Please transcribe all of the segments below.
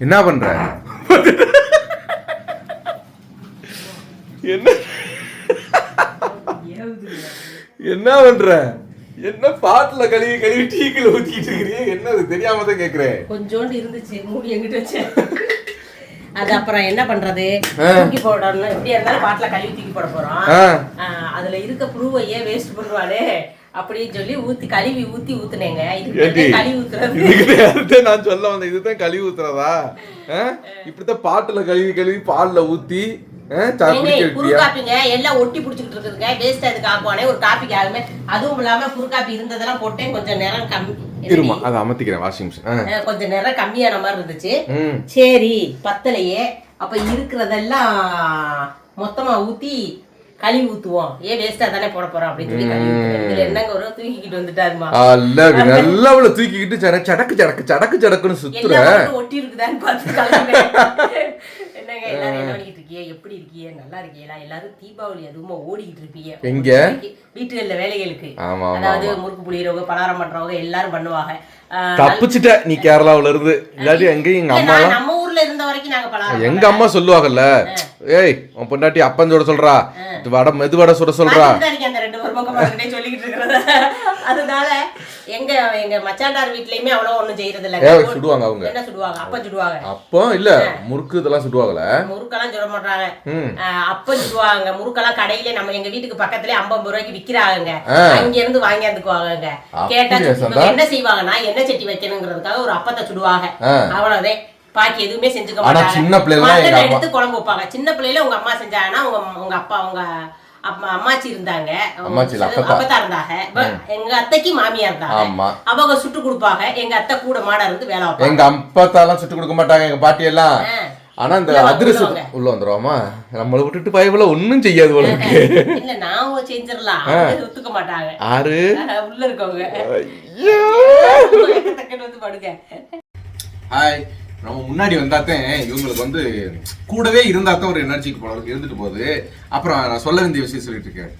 என்ன பண்ற? என்ன? என்ன பண்ற? என்ன பாட்டுல கழுவி கழுவி டீக்குல ஊத்திட்டு இருக்கிறீங்க என்ன அது? தெரியாம தான் கேக்குறேன். கொஞ்சோண்டு இருந்துச்சு மூடி எங்கிட்ட வச்சேன் அது அப்புறம் என்ன பண்றது. தூக்கி போடணும் எப்படியா இருந்தாலும் பாட்டில கழுவி தூக்கி போட போறோம். அதுல இருக்க புழுவை ஏன் வேஸ்ட் பண்ணுவானே அப்படின்னு சொல்லி ஊத்தி கழுவி ஊத்தி ஊத்துனேங்க. இதுக்கு நான் சொல்ல வந்தேன். இதுதான் கழுவி ஊத்துறதா? இப்படித்தான் பாட்டுல கழுவி கழுவி பால்ல ஊத்தி எல்லாம் ஒட்டி பிடிச்சிக்கிட்டு இருக்குதுங்க. வேஸ்ட் அதுக்கு ஆக்குவானே ஒரு காப்பிக்கு ஆகுமே அதுவும் இல்லாம காப்பி இருந்ததெல்லாம் போட்டேன். கொஞ்சம் நேரம் கம்மி. இருமா அதை அமர்த்திக்கிறேன் வாஷிங் மிஷின் கொஞ்சம் நேரம் கம்மியான மாதிரி இருந்துச்சு. சரி பத்தலையே. அப்ப இருக்கிறதெல்லாம் மொத்தமா ஊத்தி கழுவி ஊத்துவோம் ஏன் வேஸ்டா தானே போட போறோம் அப்படின்னு சொல்லி கழுவி என்னங்க ஒரு தூக்கிக்கிட்டு வந்துட்டாருமா? அல்ல நல்லா அவளை தூக்கிக்கிட்டு சட- சடக்கு சடக்கு சடக்கு சடக்குன்னு சுத்துற. ஒட்டி இருக்குதான்னு பார்த்து. என்னங்க எல்லாரும் என்ன பண்ணிக்கிட்டு இருக்கீங்க எப்படி இருக்கீங்க நல்லா இருக்கீங்களா எல்லாரும் தீபாவளி அதுவுமா ஓடிக்கிட்டு இருப்பீங்க. எங்க? வீட்டுகள்ல வேலைகளுக்கு. அதாவது முறுக்கு புளியறவங்க பலகாரம் பண்றவங்க எல்லாரும் பண்ணுவாங்க. தப்பிச்சிட்ட. நீ கேரளாவுல இருந்து. இல்லாட்டி எங்கேயும் எங்க அம்மா ஊர்ல இருந்த வரைக்கும் நாங்க பலகாரம் எங்க அம்மா சொல்லுவாங்கல்ல ஏய் உன் பொண்டாட்டி அப்பன் சுட சொல்றா இது வடை மெது வடை சுட சொல்றா. அந்த ரெண்டு ஒரு பக்கம் சொல்லிக்கிட்டு இருக்கிறத. அதனால எங்க எங்க மச்சாண்டார் வீட்லயுமே அவ்வளவு ஒண்ணும் செய்யறது இல்ல ஏய் சுடுவாங்க அவங்க. என்ன சுடுவாங்க? அப்பம் சுடுவாங்க. அப்போ இல்ல முறுக்கு இதெல்லாம் சுடுவாங்கல்ல முறுக்கெல்லாம் சுட மாட்டாங்க. அப்பம் சுடுவாங்க. முறுக்கெல்லாம் கடையில நம்ம எங்க வீட்டுக்கு பக்கத்துலயே ஐம்பது ரூபாய்க்கு விக்கிறாங்க. அங்க இருந்து வாங்கியாந்துக்குவாங்க அப்படியா கேட்டா என்ன செய்வாங்கன்னா எண்ணெய் சட்டி வைக்கணுங்கிறதுக்காக ஒரு அப்பத்தை சுடுவாங்க. அவ்வளவுதான் பாக்கி எதுவுமே செஞ்சுக்க மாட்டாங்க. சின்ன பிள்ளைல எடுத்து குழம்பு வைப்பாங்க. சின்ன பிள்ளையில உங்க அம்மா செஞ்சாங்கன்னா உங்க உங்க அப்பா உங்க அம்மா அம்மாச்சி இருந்தாங்க. அப்பத்தா. அப்பத்தா இருந்தாங்க. எங்க அத்தைக்கு மாமியா இருந்தாங்க. ஆமா. அவங்க சுட்டு கொடுப்பாங்க. எங்க அத்தை கூட மாட இருந்து வேலை வைப்பாங்க. எங்க அப்பத்தாலாம் சுட்டு கொடுக்க மாட்டாங்க எங்க பாட்டி எல்லாம். ஆனா இந்த அதிரசம் உள்ள வந்துருவாமா? நம்மளை விட்டுட்டு பயவுல ஒண்ணும் செய்யாது உனக்கு இல்ல நாம செஞ்சிடலாம். ஒத்துக்க மாட்டாங்க. ஆறு உள்ள இருக்கவங்க. ஐயோ. டக்குன்னு வந்து படுங்க. ஹாய் நம்ம முன்னாடி வந்தாத்தான் இவங்களுக்கு வந்து கூடவே இருந்தாத்தான் ஒரு எனர்ஜிக்கு போல இருந்துட்டு போகுது. அப்புறம் நான் சொல்ல வேண்டிய விஷயம் சொல்லிட்டு இருக்கேன்.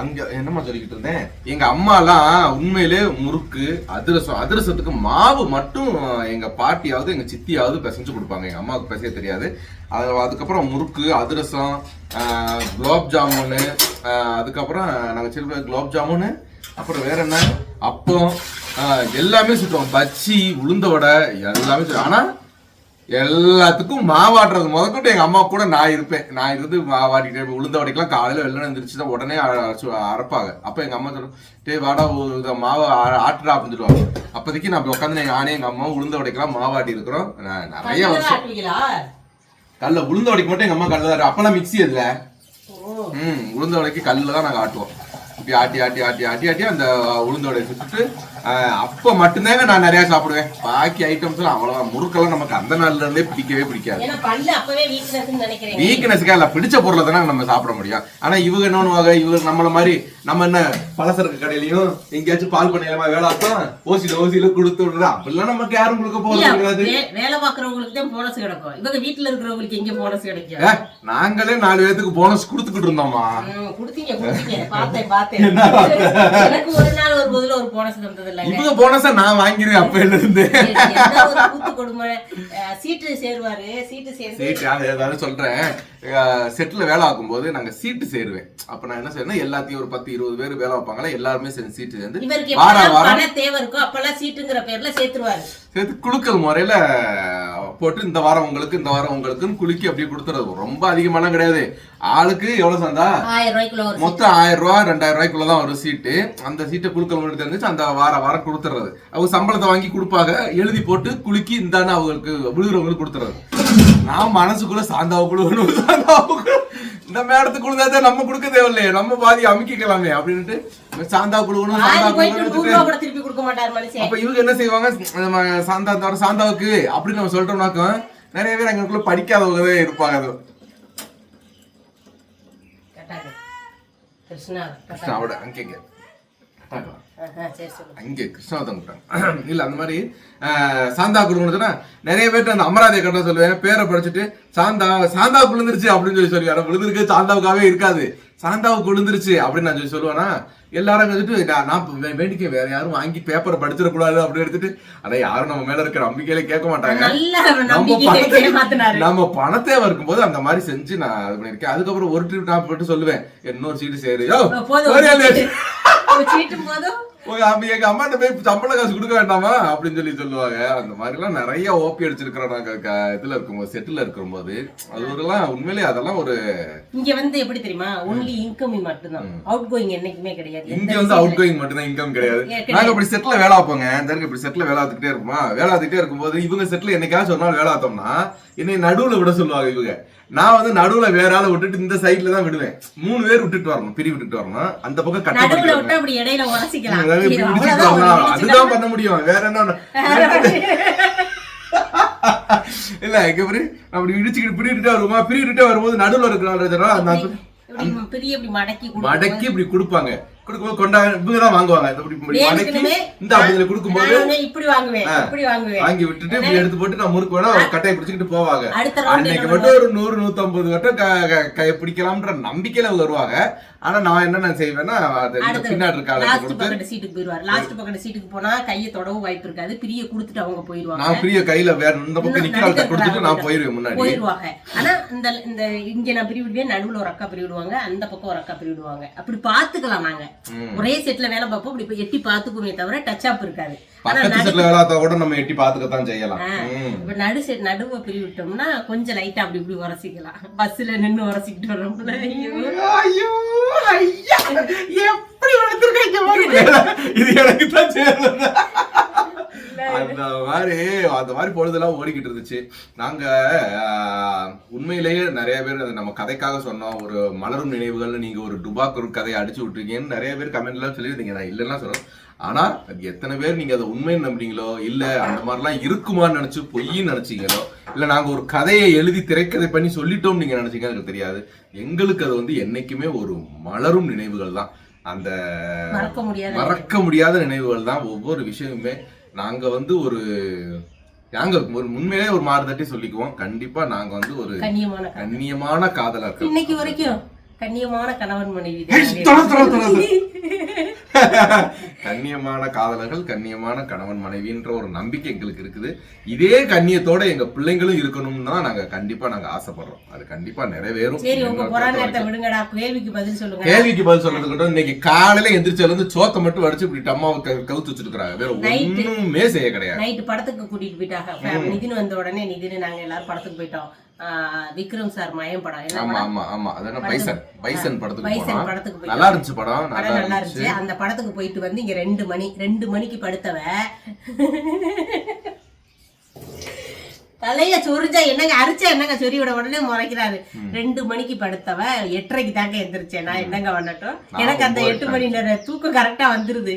அங்க என்னம்மா சொல்லிக்கிட்டு இருந்தேன்? எங்க அம்மாலாம் உண்மையிலே முறுக்கு அதிரசம் அதிரசத்துக்கு மாவு மட்டும் எங்க பாட்டியாவது எங்க சித்தியாவது பிசைஞ்சு கொடுப்பாங்க. எங்க அம்மாவுக்கு பிசைய தெரியாது. அது அதுக்கப்புறம் முறுக்கு அதிரசம் குலாப் ஜாமுனு அதுக்கப்புறம் நாங்கள் சில குலாப் ஜாமுனு அப்புறம் வேற என்ன? அப்பம் எல்லாமே சுட்டுவோம். பச்சி உளுந்த வடை எல்லாமே சுடுவோம் ஆனால் எல்லாத்துக்கும் மாவாட்டுறது முதற்கொண்டு எங்க அம்மா கூட நான் இருப்பேன். நான் இருந்து மாவாட்டிட்டே. உளுந்த வடைக்கெல்லாம் காலையில வெள்ளம் எழுந்திரிச்சு தான் உடனே அரைப்பாங்க. அப்ப எங்க அம்மா சொல்லும் டேய் வாடா ஒரு மாவை ஆட்டுடா அப்படின்னு சொல்லுவாங்க. அப்போதைக்கு நான் உட்காந்து நானே எங்க அம்மா உளுந்த வடைக்கெல்லாம் மாவாட்டி இருக்கிறோம் நான் நிறைய வருஷம். கல்ல உளுந்த வடைக்கு மட்டும் எங்க அம்மா கல்ல தான் அப்பெல்லாம் மிக்ஸி அதுல ம் உளுந்த வடைக்கு கல்லில் தான் நாங்கள் ஆட்டுவோம். இப்படி ஆட்டி ஆட்டி ஆட்டி ஆட்டி ஆட்டி அந்த உளுந்த வடையை சுட்டுட்டு அப்போ மட்டும்தாங்க நான் நிறையா சாப்பிடுவேன். பாக்கி ஐட்டம்ஸ்லாம் அவ்வளோதான் முறுக்கெல்லாம் நமக்கு அந்த நாள்ல இருந்தே பிடிக்கவே பிடிக்காது. வீக்னஸ்க்கா இல்லை பிடிச்ச பொருளை தானே நம்ம சாப்பிட முடியும். ஆனா இவங்க என்னன்னு இவங்க நம்மள மாதிரி நம்ம என்ன பலசரக்கு கடையிலயும் எங்கேயாச்சும் பால் பண்ணையில வேலை ஆத்தோம் ஓசியில ஓசியில கொடுத்து விடுறா அப்படிலாம் நமக்கு யாரும் கொடுக்க வே- வேலை பாக்குறவங்களுக்கு தான் போனஸ் கிடைக்கும். இவங்க வீட்டுல இருக்கிறவங்களுக்கு எங்க போனஸ் கிடைக்கும்? நாங்களே நாலு பேத்துக்கு போனஸ் கொடுத்துக்கிட்டு இருந்தோமா? கொடுத்தீங்க கொடுத்தீங்க. பார்த்தேன் பார்த்தேன். எனக்கு ஒரு நாள் ஒரு பதில ஒரு போனஸ் தந்தது இல்லைங்க இவங்க போனஸா நான் வாங்கிடுவேன் அப்பையில இருந்து. கூத்து கொடுமை சீட்டு சேருவாரு சீட்டு சேர்ந்து சீட்டு அது ஏதாவது சொல்றேன். செட்ல வேலை ஆகும்போது நாங்க சீட்டு சேருவேன். அப்ப நான் என்ன செய்யணும் எல்லாத்தையும் ஒரு பத்து இருபது பேர் வேலை வைப்பாங்களா எல்லாருமே சேர்ந்து சீட்டு சேர்ந்து இவருக்கு வாரம் பண தேவை இருக்கோ அப்பெல்லாம் சீட்டுங்கிற பேர்ல சேர்த்துருவாரு. சேர்த்து குலுக்கல் முறையில போட்டு இந்த வாரம் உங்களுக்கு இந்த வாரம் உங்களுக்குன்னு குலுக்கி அப்படியே கொடுத்துறது. ரொம்ப அதிகமாலாம் கிடையாது. ஆளுக்கு எவ்வளவு சந்தா? மொத்தம் ஆயிரம் ரூபா ரெண்டாயிரம் ரூபாய்க்குள்ள தான் ஒரு சீட்டு. அந்த சீட்டை குலுக்கல் முறை தெரிஞ்சிச்சு அந்த வார வாரம் கொடுத்துறது. அவங்க சம்பளத்தை வாங்கி கொடுப்பாங்க எழுதி போட்டு குலுக்கி இந்தான்னு அவங்களுக்கு விழுகிறவங்களுக்கு கொடுத்துறது. நான் மனசுக்குள்ள சாந்தாவுக்குள்ள இந்த மேடத்துக்கு கொடுத்தா நம்ம கொடுக்க தேவையில்லையே நம்ம பாதி அமுக்கிக்கலாமே அப்படின்ட்டு சாந்தா குழுவணும் அப்ப இவங்க என்ன செய்வாங்க? சாந்தா சாந்தாவுக்கு அப்படின்னு நம்ம சொல்லிட்டோம்னாக்கா நிறைய பேர் அங்களுக்குள்ள படிக்காதவங்க இருப்பாங்க. அது கிருஷ்ணா கிருஷ்ணா அவட அங்கே கிருஷ்ணாவதம் இல்ல அந்த மாதிரி சாந்தா குழுவுனா நிறைய பேர்ட்ட அந்த அமராதியை கட்ட சொல்லுவேன் பேரை படிச்சுட்டு சாந்தா சாந்தா விழுந்துருச்சு அப்படின்னு சொல்லி சொல்லி ஆனா விழுந்திருக்கு சாந்தாவுக்காவே இருக்காது சாந்தாவுக்கு விழுந்துருச்சு அப்படின்னு நான் சொல்லி சொல்லுவேனா? எல்லாரும் வந்துட்டு நான் நான் வேண்டிக்க வேற யாரும் வாங்கி பேப்பரை படிச்சிடக்கூடாது அப்படின்னு எடுத்துட்டு ஆனா யாரும் நம்ம மேல இருக்கிற நம்பிக்கையில கேட்க மாட்டாங்க. நம்ம பணத்தை பணத்தேவை இருக்கும்போது அந்த மாதிரி செஞ்சு நான் இது பண்ணிருக்கேன் அதுக்கப்புறம் ஒரு ட்ரிப் நான் போட்டு சொல்லுவேன் இன்னொரு சீட்டு சேரு. அப்ப எங்க அம்மாட்ட போய் சம்பள காசு கொடுக்க வேண்டாமா? அப்படின்னு சொல்லி சொல்லுவாங்க. அந்த மாதிரி எல்லாம் நிறைய ஓபி அடிச்சிருக்கிறோம் நாங்க இதுல இருக்கும்போது செட்டில் இருக்கும்போது அது ஒரு எல்லாம் உண்மையிலேயே அதெல்லாம் ஒரு இங்க வந்து எப்படி தெரியுமா? ஒன்லி இன்கமிங் மட்டும்தான். அவுட் கோயிங் என்னைக்குமே கிடையாது. இங்க வந்து அவுட் கோயிங் மட்டும்தான் இன்கம் கிடையாது. நாங்க இப்படி செட்ல வேலை இந்த இருக்கு இப்படி செட்ல வேலை பார்த்துக்கிட்டே இருப்போமா? வேலை பார்த்துக்கிட்டே இருக்கும்போது இவங்க செட்ல என்னைக்காச்சும் ஒரு நாள் வேலை பார்த்தோம்னா என்னை நடுவுல விட சொல்லுவாங்க இவங்க. நான் வந்து நடுவுல வேற ஆளை விட்டுட்டு இந்த சைடுல தான் விடுவேன். மூணு பேர் விட்டுட்டு வரணும் பிரி விட்டுட்டு வரணும். அந்த பக்கம் கட்ட இப்படி அதுதான் பண்ண முடியும். வேற என்ன இல்ல பாரு அப்படி இடிச்சுக்கிட்டு பிரிக்கிட்டே வருமா? பிரிக்கிட்டே வரும்போது நடுவுல கொடுக்கும். மடக்கி இப்படி கொடுப்பாங்க. கொடுக்கும்போது கொண்டா இவங்க தான் வாங்குவாங்க. இந்த இப்படி வேணுக்குமே இந்த அப்படி கொடுக்கும்போது இப்படி வாங்குவேன். இப்படி வாங்குவேன். வாங்கி விட்டுட்டு இப்படி எடுத்து போட்டு நான் முறுக்கு வேணா கட்டையை பிடிச்சிக்கிட்டு போவாங்க. அன்னைக்கு மட்டும் ஒரு நூறு நூத்தம்பது வட்டம் கையை பிடிக்கலாம்ன்ற நம்பிக்கையில வருவாங்க. ஆனா நான் என்ன செய்வேன்னா பின்னாடி இருக்க சீட்டுக்கு போயிருவாரு லாஸ்ட் பக்கத்து சீட்டுக்கு போனா கையை தொடவும் வாய்ப்பு இருக்காது. பிரிய கொடுத்துட்டு அவங்க போயிருவாங்க நான் பிரிய கையில வேற இந்த பக்கம் கொடுத்துட்டு நான் போயிருவேன் முன்னாடி. போயிருவாங்க. ஆனா இந்த இந்த இங்க நான் பிரி விடுவேன் நடுவுல ஒரு அக்கா பிரி விடுவாங்க அந்த பக்கம் ஒரு அக்கா பிரி விடுவாங்க அப்படி பாத்துக்கலாம் நாங்க. ஒரே செட்ல வேலை பார்ப்போம். இப்படி எட்டி பாத்துக்குமே தவிர டச் அப் இருக்காது. கூட நம்ம எட்டி பாத்துக்கத்தான் செய்யலாம். இப்ப நடு செட் நடுவை பிரி விட்டோம்னா கொஞ்சம் லைட்டா அப்படி இப்படி உரசிக்கலாம். பஸ்ல நின்னு உரசிக்கிட்டு வரோம்ல ஐயோ ஐயோ எப்படி வளர்த்துருக்கீங்க இது எனக்கு தான் அந்த மாதிரி அந்த மாதிரி பொழுதெல்லாம் ஓடிக்கிட்டு இருந்துச்சு. நாங்க உண்மையிலேயே நிறைய பேர் அது நம்ம கதைக்காக சொன்னோம். ஒரு மலரும் நினைவுகள் நீங்க ஒரு டுபாக் ஒரு கதையை அடிச்சு விட்டுருக்கீங்கன்னு நிறைய பேர் கமெண்ட்லாம் சொல்லியிருந்தீங்க. நான் இல்லைன்னா சொல்றேன் ஆனா அது எத்தனை பேர் நீங்க அதை உண்மைன்னு நம்புறீங்களோ இல்ல அந்த மாதிரிலாம் இருக்குமான்னு நினைச்சு பொய்ன்னு நினைச்சீங்களோ இல்ல நாங்க ஒரு கதையை எழுதி திரைக்கதை பண்ணி சொல்லிட்டோம் நீங்க நினைச்சீங்க எனக்கு தெரியாது. எங்களுக்கு அது வந்து என்னைக்குமே ஒரு மலரும் நினைவுகள் தான். அந்த மறக்க முடியாத நினைவுகள் தான். ஒவ்வொரு விஷயமுமே நாங்க வந்து ஒரு நாங்க ஒரு உண்மையிலே ஒரு மாறுதட்டி சொல்லிக்குவோம் கண்டிப்பா நாங்க வந்து ஒரு கண்ணியமான. கண்ணியமான காதலர் இன்னைக்கு வரைக்கும் கண்ணியமான கணவன் மனைவி. கண்ணியமான காதலர்கள் கண்ணியமான கணவன் மனைவின்ற ஒரு நம்பிக்கை எங்களுக்கு இருக்குது. இதே கண்ணியத்தோட எங்க பிள்ளைங்களும் இருக்கணும்னு தான் நாங்க கண்டிப்பா நாங்க ஆசைப்படுறோம். அது கண்டிப்பா நிறைவேறும். கேள்விக்கு பதில் சொல்றதுக்கிட்ட இன்னைக்கு காலையில எந்திரிச்சதுல இருந்து சோத்தை மட்டும் வடிச்சு இப்படி டம்மாவை க- கவுத்து வச்சிருக்காங்க வேற. ஒண்ணுமே செய்ய கிடையாது. நைட்டு படத்துக்கு கூட்டிட்டு போயிட்டாங்க. நிதின் வந்த உடனே நிதின் நாங்க எல்லாரும் படத்துக்கு போயிட்டோம். விக்ரம் சார் மயம் படம். ஆமா? ஆமா ஆமா. அதான பைசன். பைசன் படத்துக்கு பைசன் படத்துக்கு போயிட்டோம் நல்லா இருந்துச்சு படம் நல்லா இருந்துச்சு. அந்த படத்துக்கு போயிட்டு வந்து இங்க ரெண்டு மணி ரெண்டு மணிக்கு படுத்தவ. தலைய சொரிஞ்சா என்னங்க அரிச்சா என்னங்க சொறி விட உடனே முறைக்கிறாரு. ரெண்டு மணிக்கு படுத்தவ எட்டரைக்கு தாங்க எந்திரிச்சேன். நான் என்னங்க பண்ணட்டும்? எனக்கு அந்த எட்டு மணி நேரம் தூக்கம் கரெக்டா வந்துருது.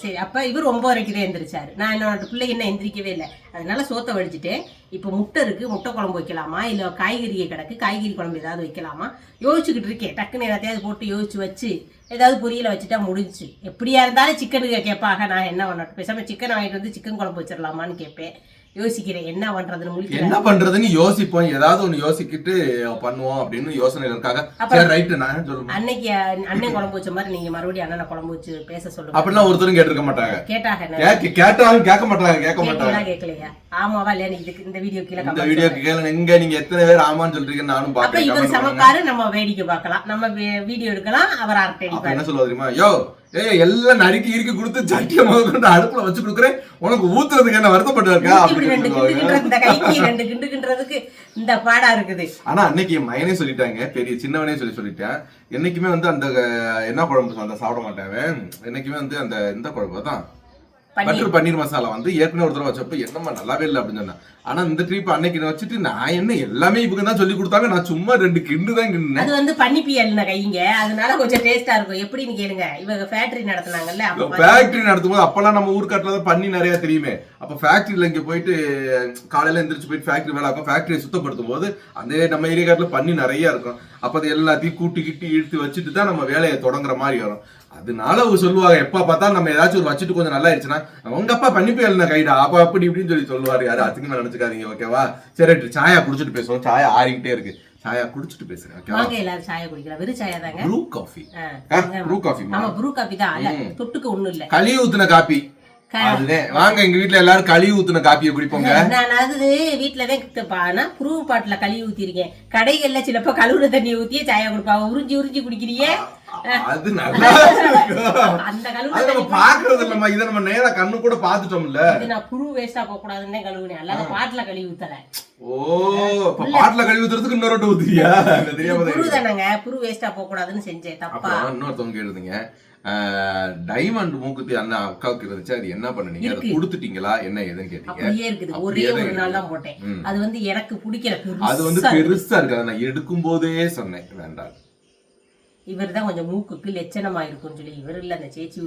சரி அப்போ இவர் ஒன்பதரைக்கு தான் எழுந்திரிச்சாரு நான் என்னோட பிள்ளை என்ன எந்திரிக்கவே இல்லை. அதனால சோத்தை வடிச்சிட்டேன். இப்போ முட்டை இருக்குது முட்டை குழம்பு வைக்கலாமா? இல்லை காய்கறியை கிடக்கு. காய்கறி குழம்பு ஏதாவது வைக்கலாமா? யோசிச்சுக்கிட்டு இருக்கேன். டக்குன்னு எல்லாத்தையாவது போட்டு யோசிச்சு வச்சு ஏதாவது பொரியலை வச்சுட்டா முடிஞ்சுச்சு. எப்படியா இருந்தாலும் சிக்கனுக்கு கேட்பாக நான் என்ன பண்ணட்டும்? பேசாமல் சிக்கன் வாங்கிட்டு வந்து சிக்கன் குழம்பு வச்சிடலாமான்னு கேட்பேன். யோசிக்கிறேன் என்ன பண்றதுன்னு என்ன பண்றதுன்னு யோசிப்போம். ஏதாவது ஒண்ணு யோசிக்கிட்டு பண்ணுவோம் அப்படின்னு யோசனை இருக்காங்க. நான் சொல்லுவேன் அன்னைக்கு அண்ணன் குழம்பு வச்ச மாதிரி நீங்க மறுபடியும் அண்ணனை குழம்பு வச்சு பேச சொல்லுங்க. அப்படிலாம் ஒருத்தரும் கேட்டிருக்க மாட்டாங்க. கேட்க கேட்டாலும் கேட்க மாட்டாங்க கேட்க மாட்டாங்க. கேட்கலையா? ஆமாவா இல்லையா? இதுக்கு இந்த வீடியோ கீழே இந்த வீடியோக்கு கேளுங்க எங்க நீங்க எத்தனை பேர் ஆமான்னு சொல்றீங்கன்னு நானும் பாக்குறேன் இவர். சமைப்பாரு நம்ம வேடிக்கை பார்க்கலாம். நம்ம வீடியோ எடுக்கலாம் அவர் அடிப்பாரு. என்ன சொல்லுவா தெரியுமா? யோ ஏய் எல்லாம் நறுக்கி இறுக்கி கொடுத்து சட்டியை முதல் கொண்டு அடுப்புல வச்சு கொடுக்குறேன். உனக்கு ஊத்துறதுக்கு என்ன வருத்தப்பட்டு இருக்கா இந்த பாடா இருக்குது. ஆனா அன்னைக்கு மயனே சொல்லிட்டாங்க பெரிய சின்னவனே சொல்லி சொல்லிட்டேன். என்னைக்குமே வந்து அந்த என்ன குழம்பு அந்த சாப்பிட மாட்டேன். என்னைக்குமே வந்து அந்த இந்த குழம்பு தான். பட்டர் பன்னீர் மசாலா வந்து ஏற்கனவே ஒரு தடவை வச்சப்ப என்னம்மா நல்லாவே இல்லை அப்படின்னு சொன்னேன். ஆனா இந்த ட்ரிப் அன்னைக்கு நான் வச்சுட்டு நான் என்ன எல்லாமே இவங்க தான் சொல்லி கொடுத்தாங்க. நான் சும்மா ரெண்டு கிண்டு தான் கிண்டினேன். அது வந்து பன்னி பியல்ன கைங்க அதனால கொஞ்சம் டேஸ்டா இருக்கும். எப்படின்னு கேளுங்க. இவங்க ஃபேக்டரி நடத்துனாங்கல்ல ஃபேக்டரி நடத்தும் போது அப்பெல்லாம் நம்ம ஊர்க்காட்டுல தான் பண்ணி நிறைய தெரியுமே. அப்ப ஃபேக்டரியில இங்க போயிட்டு காலையில எந்திரிச்சு போயிட்டு ஃபேக்டரி வேலை ஆகும் ஃபேக்டரியை சுத்தப்படுத்தும் போது அந்த நம்ம ஏரியா காட்டுல பண்ணி நிறைய இருக்கும். அப்ப அது எல்லாத்தையும் கூட்டி கிட்டி இழுத்து வச்சுட்டு தான் நம்ம வேலையை தொடங்குற மாதிரி வரும். அதனால அவங்க சொல்லுவாங்க எப்ப பார்த்தாலும் நம்ம ஏதாச்சும் ஒரு வச்சுட்டு கொஞ்சம் நல்லா ஆயிடுச்சுன்னா உங்க அப்பா பண்ணி போயிருந்த கைடா அப்ப அப்படி இப்படின்னு சொல்லி சொல்லுவாரு. யாரும் அதுக்கு நினைச்சுக்காதீங்க ஓகேவா சரி சாயா குடிச்சிட்டு பேசுவோம். சாயா ஆறிக்கிட்டே இருக்கு. சாயா குடிச்சிட்டு பேசுறேன் ஓகேவா வாங்க எல்லாரும் சாயா குடிக்கலாம். வெறும் சாயா தாங்க. Bru coffee. ப்ரூ காஃபி ஆமா ப்ரூ காபி தான் தொட்டுக்க ஒண்ணும் இல்ல. களி ஊத்துன அதுதான். வாங்க எங்க வீட்ல எல்லாரும் களி ஊத்துன காப்பியை குடிப்போங்க. நான் அது வீட்டுலதான் ஆனா ப்ரூ பாட்டுல கழுவி ஊத்திருக்கேன். கடைகள்ல சிலப்போ கழுவுன தண்ணி ஊத்தியே சாயா கொடுப்பாங்க உறிஞ்சி உறிஞ்சி குடிக்கிறியே? அது நல்லா. அந்த நம்ம பாக்குறது இல்லம்மா. இதை நம்ம நேரா கண்ணு கூட பாத்துட்டோம்ல இது நான் புழு வேஸ்டா போக கூடாதுன்னு கழுவுனேன். அல்லாத பாட்டுல கழுவி ஊத்தல. ஓ இப்ப பாட்டுல கழுவி ஊத்துறதுக்கு இன்னொரு ஊத்துறியா? எனக்கு தெரியாம புழு தானங்க. புழு வேஸ்டா போக கூடாதுன்னு செஞ்சேன். தப்பா. இன்னொருத்தவங்க கேளுங்க டைமண்ட் மூக்குத்தி அந்த அக்காவுக்கு இருந்துச்சு. அது என்ன பண்ணுனீங்க? அதை கொடுத்துட்டீங்களா? என்ன ஏதுன்னு கேட்டீங்க? ஒரே ஒரு நாள் தான் போட்டேன். அது வந்து எனக்கு பிடிக்கல. அது வந்து பெருசா பெருசா இருக்கு அதை நான் எடுக்கும் போதே சொன்னேன். வேண்டாம். இவர் தான் கொஞ்சம் மூக்குக்கு லட்சணமா இருக்கும்னு சொல்லி இவர் இல்ல அந்த சேச்சி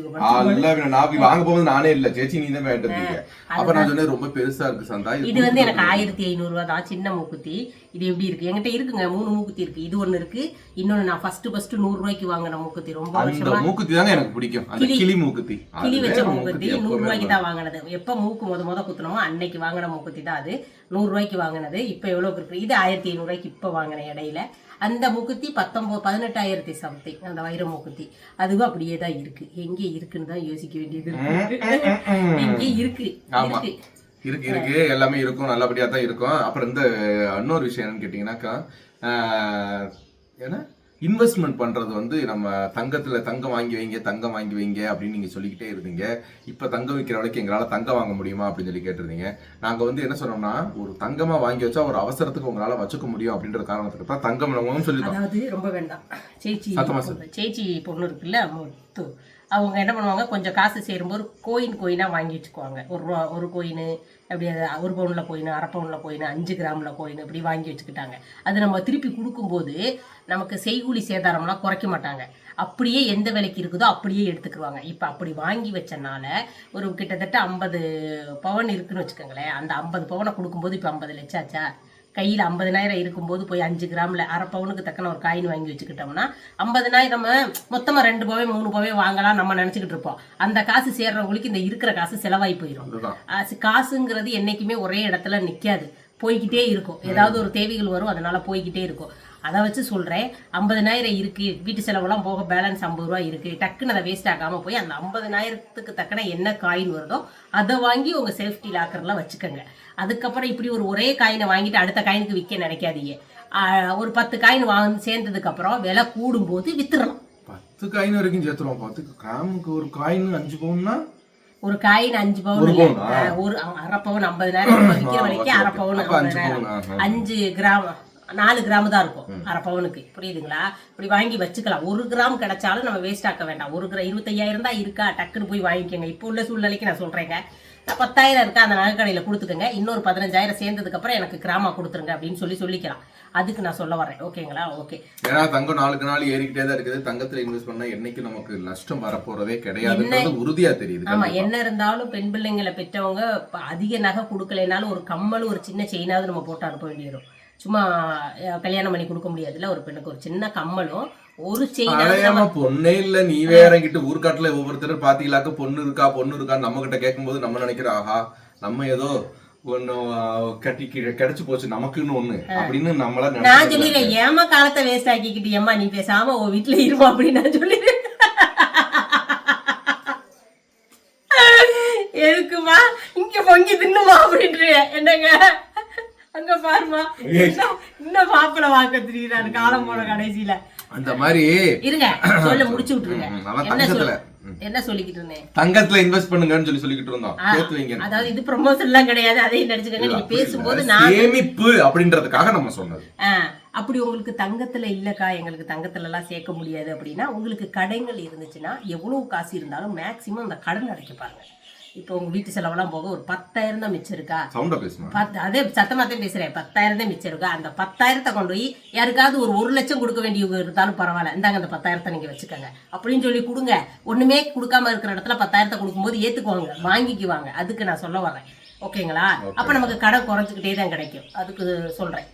வாங்க போகும்போது நானே இல்ல. சேச்சி நீ தான் வேண்டிருக்கீங்க அப்ப நான் சொன்னேன் ரொம்ப பெருசா இருக்கு சந்தா. இது வந்து எனக்கு ஆயிரத்தி ஐநூறு ரூபா தான் சின்ன மூக்குத்தி. இது எப்படி இருக்கு? என்கிட்ட இருக்குங்க மூணு மூக்குத்தி இருக்கு. இது ஒண்ணு இருக்கு. இன்னொன்னு நான் ஃபர்ஸ்ட் ஃபர்ஸ்ட் நூறு ரூபாய்க்கு வாங்கின மூக்குத்தி. ரொம்ப வருஷமா மூக்குத்தி தாங்க எனக்கு பிடிக்கும். அந்த கிளி. மூக்குத்தி. கிளி வச்ச மூக்குத்தி நூறு ரூபாய்க்கு தான் வாங்கினது. எப்ப மூக்கு முத முத குத்துனமோ அன்னைக்கு வாங்கின மூக்குத்தி தான் அது. நூறு ரூபாய்க்கு வாங்கினது. இப்ப எவ்வளவு இருக்கு? இது ஆயிரத்தி ஐநூறு ரூபாய்க்கு இப்ப வாங்கின இடையில. அந்த மூக்குத்தி பத்தொன்பது பதினெட்டாயிரத்தி சம்திங் அந்த வைர மூக்குத்தி. அதுவும் அப்படியே தான் இருக்கு. எங்கே இருக்குன்னு தான் யோசிக்க வேண்டியது இருக்கு. எங்கே இருக்கு. ஆமா. இருக்கு. இருக்கு இருக்கு. எல்லாமே இருக்கும். நல்லபடியா தான் இருக்கும். அப்புறம் இந்த இன்னொரு விஷயம் என்னன்னு கேட்டீங்கன்னாக்கா என்ன? இன்வெஸ்ட்மெண்ட் பண்றது வந்து நம்ம தங்கத்துல தங்கம் வாங்கி வைங்க தங்கம் வாங்கி வைங்க அப்படின்னு நீங்க சொல்லிக்கிட்டே இருந்தீங்க. இப்ப தங்கம் விற்கிற விலைக்கு எங்களால தங்கம் வாங்க முடியுமா அப்படின்னு சொல்லி கேட்டிருந்தீங்க. நாங்க வந்து என்ன சொன்னோம்னா ஒரு தங்கமா வாங்கி வச்சா ஒரு அவசரத்துக்கு உங்களால வச்சுக்க முடியும் அப்படின்ற காரணத்துக்கு தான் தங்கம் நம்ம சொல்லிட்டோம் அதாவது ரொம்ப வேண்டாம். சேச்சி சத்தமா சேச்சி பொண்ணு இருக்குல்ல அவங்க என்ன பண்ணுவாங்க கொஞ்சம் காசு சேரும்போது கோயின் கோயினாக வாங்கி வச்சுக்குவாங்க. ஒரு ரூபா ஒரு கோயின் அப்படி அது ஒரு பவுனில் கோயின் அரை பவுனில் கோயின் அஞ்சு கிராமில் கோயின் இப்படி வாங்கி வச்சுக்கிட்டாங்க. அது நம்ம திருப்பி கொடுக்கும்போது நமக்கு செய்கூலி சேதாரம்லாம் குறைக்க மாட்டாங்க. அப்படியே எந்த விலைக்கு இருக்குதோ அப்படியே எடுத்துக்கிடுவாங்க இப்போ அப்படி வாங்கி வச்சனால ஒரு கிட்டத்தட்ட ஐம்பது பவன் இருக்குன்னு வச்சுக்கோங்களேன். அந்த ஐம்பது பவனை கொடுக்கும்போது இப்போ ஐம்பது லட்சம் ஆச்சா? கையில் ஐம்பதனாயிரம் இருக்கும்போது போய் அஞ்சு கிராமில் அரை பவுனுக்கு தக்கன ஒரு காயின் வாங்கி வச்சுக்கிட்டோம்னா ஐம்பதனாயிரம் மொத்தமாக ரெண்டு பவே மூணு பவே வாங்கலாம் நம்ம நினச்சிக்கிட்டு இருப்போம். அந்த காசு சேர்றவங்களுக்கு இந்த இருக்கிற காசு செலவாகி போயிடும் காசுங்கிறது என்னைக்குமே ஒரே இடத்துல நிற்காது போய்கிட்டே இருக்கும். ஏதாவது ஒரு தேவைகள் வரும் அதனால போய்கிட்டே இருக்கும். அதை வச்சு சொல்கிறேன் ஐம்பதனாயிரம் இருக்குது வீட்டு செலவெல்லாம் போக பேலன்ஸ் ஐம்பது ரூபா இருக்குது டக்குன்னு அதை வேஸ்ட் ஆகாமல் போய் அந்த ஐம்பதனாயிரத்துக்கு தக்கன என்ன காயின் வருதோ அதை வாங்கி உங்கள் சேஃப்டி லாக்கர்லாம் வச்சுக்கோங்க. அதுக்கப்புறம் இப்படி ஒரு ஒரே காயினை வாங்கிட்டு அடுத்த காயினுக்கு விற்க நினைக்காதீங்க. ஒரு பத்து காயின் வாங்கி சேர்ந்ததுக்கப்புறம் விலை கூடும்போது வித்துடலாம் பத்து காயின் வரைக்கும் சேர்த்துருவோம். பத்து கிராமுக்கு ஒரு காயின் அஞ்சு பவுன்னா? ஒரு காயின் அஞ்சு பவுன் ஒரு அரை பவுன் விக்கிற ஆ, விலைக்கு ஓகே, அரை. பவுன். அஞ்சு கிராம் நாலு கிராம் தான் இருக்கும். அரை பவுனுக்கு. புரியுதுங்களா? இப்படி வாங்கி வச்சுக்கலாம். ஒரு கிராம் கிடைச்சாலும் நம்ம வேஸ்ட் ஆக்க வேண்டாம். ஒரு கிராம் இருபத்தையாயிரம் தான் இருக்கா? டக்குன்னு போய் வாங்கிக்கோங்க. இப்போ உள்ள சூழ்நிலைக்கு நான் சொல்றேங்க. நான் பத்தாயிரம் இருக்கா? அந்த நகை கடையில் கொடுத்துக்கோங்க. இன்னொரு பதினஞ்சாயிரம் சேர்ந்ததுக்கு அப்புறம் எனக்கு கிராமா கொடுத்துருங்க அப்படின்னு சொல்லி சொல்லிக்கலாம். அதுக்கு நான் சொல்ல வரேன் ஓகேங்களா? ஓகே. ஏன்னா தங்கம் நாளுக்கு நாள் ஏறிக்கிட்டே தான் இருக்குது. தங்கத்துல இன்வெஸ்ட் பண்ணா என்னைக்கு நமக்கு நஷ்டம் வரப்போறதே கிடையாதுன்றது உறுதியா தெரியுது. ஆமா என்ன இருந்தாலும் பெண் பிள்ளைங்களை பெற்றவங்க அதிக நகை கொடுக்கலைனாலும் ஒரு கம்மல் ஒரு சின்ன செயினாவது நம்ம போட்டு அனுப்ப வேண்டியது சும்மா கல்யாணம் பண்ணி கொடுக்க முடியாதுல்ல ஒரு பெண்ணுக்கு. ஒரு சின்ன கம்மலும் ஒரு அடையாம பொண்ணே இல்ல நீ வேற கிட்ட ஊர்க்காட்டுல ஒவ்வொருத்தரும் பாத்தீங்களாக்க பொண்ணு இருக்கா பொண்ணு இருக்கா நம்ம கிட்ட கேட்கும்போது நம்ம நினைக்கிறோம் ஆஹா நம்ம ஏதோ ஆஹ், கட்டி கிடைச்சு போச்சு நமக்குன்னு ஒண்ணு அப்படின்னு நம்மளா நான். சொல்லிடுறேன் ஏமா காலத்தை வேஸ்ட் ஆக்கிக்கிட்டு ஏமா நீ பேசாம உன் வீட்டுல இருமா அப்படின்னு நான் சொல்லிடுறேன். எதுக்குமா இங்க பொங்கி தின்னுமா அப்படின்ற என்னங்க? அங்க பாருமா. இன்னும் மாப்பிள்ள வாக்க தெரியுறாரு காலம் போன கடைசியில. அந்த மாதிரி இருங்க சொல்ல முடிச்சு விட்டுருங்க. என்ன சொல்ல என்ன சொல்லிக்கிட்டு இருந்தேன்? தங்கத்துல இன்வெஸ்ட் பண்ணுங்கன்னு சொல்லி சொல்லிக்கிட்டு இருந்தோம். சேர்த்து வைங்க அதாவது இது ப்ரொமோஷன் எல்லாம் கிடையாது. அதையும் நடிச்சுக்கோங்க. நீங்க பேசும்போது நான் சேமிப்பு அப்படின்றதுக்காக நம்ம சொன்னது. அப்படி உங்களுக்கு தங்கத்துல இல்லக்கா எங்களுக்கு தங்கத்துல எல்லாம் சேர்க்க முடியாது அப்படின்னா உங்களுக்கு கடன்கள் இருந்துச்சுன்னா எவ்வளவு காசு இருந்தாலும் மேக்சிமம் அந்த கடன் அடைக்க பாருங்க. இப்போ உங்க வீட்டு செலவெல்லாம் போக ஒரு பத்தாயிரம் தான் மிச்சம் இருக்கா? பத்து அதே சத்தமா தான் பேசுறேன். பத்தாயிரம் தான் மிச்சம் இருக்கா? அந்த பத்தாயிரத்தை கொண்டு போய் யாருக்காவது ஒரு ஒரு லட்சம் கொடுக்க வேண்டியவங்க இருந்தாலும் பரவாயில்ல. இந்தாங்க அந்த பத்தாயிரத்தை நீங்க வச்சுக்கோங்க. அப்படின்னு சொல்லி கொடுங்க. ஒண்ணுமே கொடுக்காம இருக்கிற இடத்துல பத்தாயிரத்தை கொடுக்கும்போது ஏத்துக்குவாங்க வாங்கிக்குவாங்க. அதுக்கு நான் சொல்ல வரேன் ஓகேங்களா? அப்ப நமக்கு கடன் குறைஞ்சிக்கிட்டே தான் கிடைக்கும். அதுக்கு சொல்றேன்.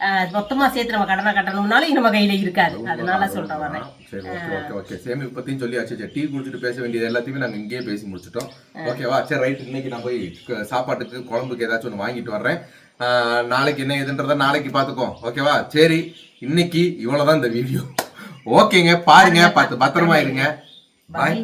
ஆ? அஹ், மொத்தமா சேர்த்து நம்ம கடனை கட்டணும்னாலும் நம்ம கையில இருக்காது. அதனால சொல்றேன் வரேன் சரி ஓகே ஓகே ஓகே சேமிப்பு பத்தியும் சொல்லியாச்சு சரி டீ குடிச்சிட்டு பேச வேண்டியது எல்லாத்தையுமே நாங்க இங்கேயே பேசி முடிச்சிட்டோம். ஓகேவா சரி ரைட் இன்னைக்கு நான் போய் சாப்பாட்டுக்கு குழம்புக்கு ஏதாச்சும் ஒன்று வாங்கிட்டு வர்றேன். நாளைக்கு என்ன எதுன்றத நாளைக்கு பார்த்துக்கோ ஓகேவா சரி இன்னைக்கு இவ்வளவுதான் இந்த வீடியோ ஓகேங்க பாருங்க பார்த்து பத்திரமா இருங்க. பாய்